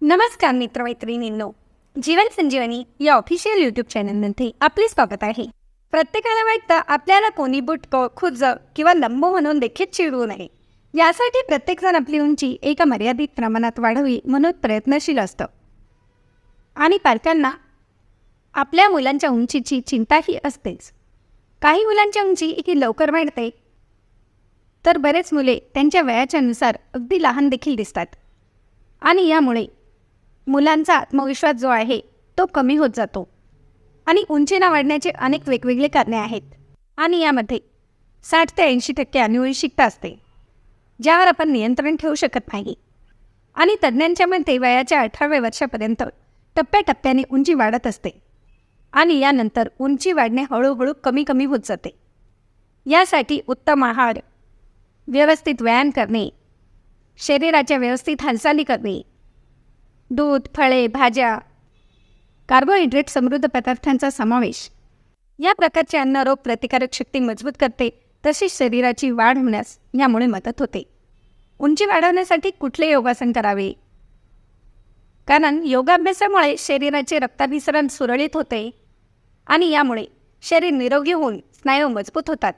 नमस्कार मित्रमैत्रिणींनो जीवन संजीवनी या official YouTube चॅनलमध्ये आपले स्वागत आहे. प्रत्येकाला वाटतं आपल्याला कोणी बुटकं खुज किंवा लंबो म्हणून देखील चिडवू नये. यासाठी प्रत्येकजण आपली उंची एका मर्यादित प्रमाणात वाढवी म्हणून प्रयत्नशील असतं. आणि पालकांना आपल्या मुलांच्या उंचीची चिंताही असतेच. काही मुलांची उंची ही लवकर वाढते तर बरेच मुले त्यांच्या वयाच्यानुसार अगदी लहान देखील दिसतात. आणि यामुळे मुलांचा आत्मविश्वास जो आहे तो कमी होत जातो. आणि उंचीना वाढण्याचे अनेक वेगवेगळे कारणे आहेत. आणि यामध्ये साठ ते ऐंशी टक्के अनुवंशिकता असते ज्यावर आपण नियंत्रण ठेवू शकत नाही. आणि तज्ज्ञांच्या मते वयाच्या अठराव्या वर्षापर्यंत टप्प्याटप्प्याने उंची वाढत असते. आणि यानंतर उंची वाढणे हळूहळू कमी कमी होत जाते. यासाठी उत्तम आहार व्यवस्थित व्यायाम करणे शरीराच्या व्यवस्थित हालचाली करणे दूध फळे भाज्या कार्बोहायड्रेट समृद्ध पदार्थांचा समावेश. या प्रकारचे अन्न रोग प्रतिकारक शक्ती मजबूत करते तसेच शरीराची वाढ होण्यास यामुळे मदत होते. उंची वाढवण्यासाठी कुठले योगासन करावे? कारण योगाभ्यासामुळे शरीराचे रक्ताभिसरण सुरळीत होते आणि यामुळे शरीर निरोगी होऊन स्नायू मजबूत होतात.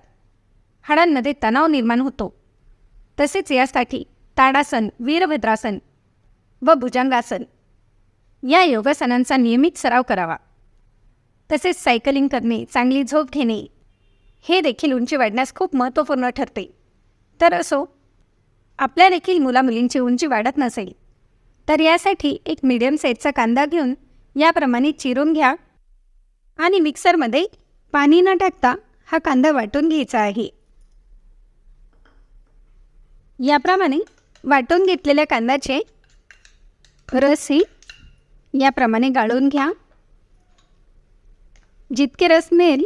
हाडांमध्ये तणाव निर्माण होतो. तसेच यासाठी ताडासन वीरभद्रासन व भुजंगासन या योगासनांचा नियमित सराव करावा. तसेच सायकलिंग करणे चांगली झोप घेणे हे देखील उंची वाढण्यास खूप महत्त्वपूर्ण ठरते. तर असो आपल्या देखील मुलामुलींची उंची वाढत नसेल तर यासाठी एक मीडियम साईजचा कांदा घेऊन याप्रमाणे चिरून घ्या आणि मिक्सरमध्ये पाणी न टाकता हा कांदा वाटून घ्यायचा आहे. याप्रमाणे वाटून घेतलेल्या कांद्याचे रस हे याप्रमाणे गाळून घ्या. जितके रस मिळेल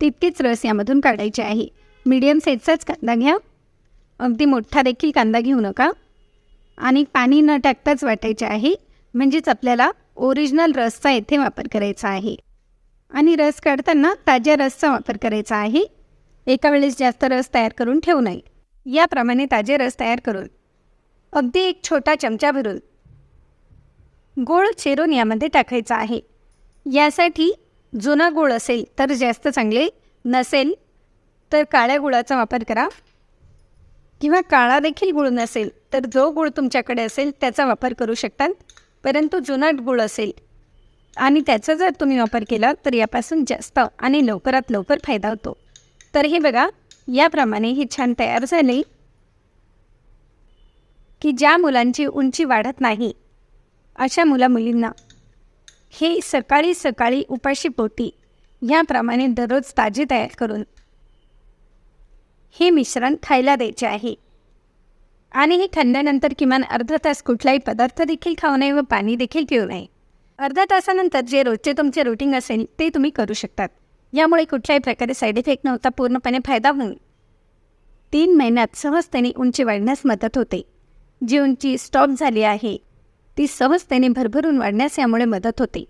तितकेच रस यामधून काढायचे आहे. मीडियम साईजचाच कांदा घ्या. अगदी मोठा देखील कांदा घेऊ नका. आणि पाणी न टाकताच वाटायचे आहे. म्हणजेच आपल्याला ओरिजिनल रसचा येथे वापर करायचा आहे. आणि रस काढताना ताज्या रसचा वापर करायचा आहे. एका वेळेस जास्त रस तयार करून ठेवू नये. याप्रमाणे ताजे रस तयार करून अगदी एक छोटा चमचा भरून गोळ चिरून यामध्ये टाकायचा आहे. यासाठी जुना गूळ असेल तर जास्त चांगले नसेल तर काळ्या गुळाचा वापर करा. किंवा काळा देखील गुळ नसेल तर जो गुळ तुमच्याकडे असेल त्याचा वापर करू शकतात. परंतु जुनाट गुळ असेल आणि त्याचा जर तुम्ही वापर केला तर यापासून जास्त आणि लवकरात लवकर फायदा होतो. तर हे बघा याप्रमाणे ही छान तयार झाली की ज्या मुलांची उंची वाढत नाही अशा मुलामुलींना हे सकाळी सकाळी उपाशी पोटी याप्रमाणे दररोज ताजे तयार करून हे मिश्रण खायला द्यायचे आहे. आणि हे खाल्ल्यानंतर किमान अर्धा तास कुठलाही पदार्थ देखील खाऊ नये व पाणी देखील पिऊ नये. अर्धा तासानंतर जे रोजचे तुमचे रुटीन असेल ते तुम्ही करू शकतात. यामुळे कुठल्याही प्रकारे साईड इफेक्ट नव्हता पूर्णपणे फायदा होईल. तीन महिन्यात सहजतेने उंची वाढण्यास मदत होते. जी उंची स्टॉप झाली आहे ती सहजतेने भरभरून वाढण्यास यामुळे मदत होते.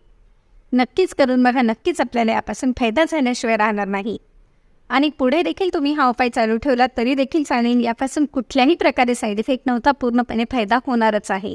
नक्कीच करून बघा नक्कीच आपल्याला यापासून फायदा झाल्याशिवाय राहणार नाही. आणि पुढे देखील तुम्ही हा उपाय चालू ठेवला तरी देखील चालेल यापासून कुठल्याही प्रकारे साईड इफेक्ट नव्हता पूर्णपणे फायदा होणारच आहे.